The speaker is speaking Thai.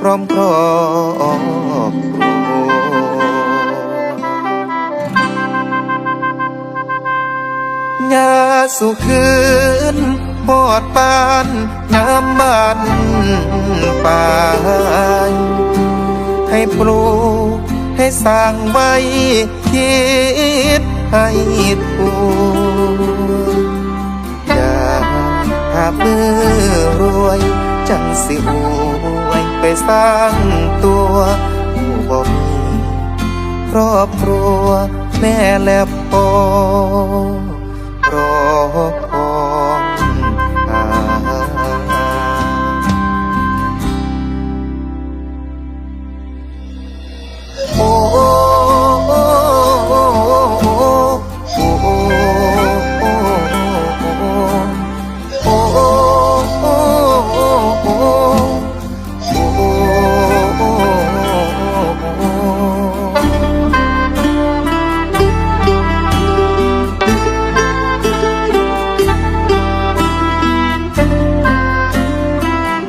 พร้อมครอบครัวยาสุคืนปอดปานยามบ้านป่าให้ปลูกให้สร้างไว้คิดให้ถูกอย่าหาเมื่อรวยจังสิอวยไป สร้างตัวผู้บ่มีครอบครัวแม่และพ่อรอ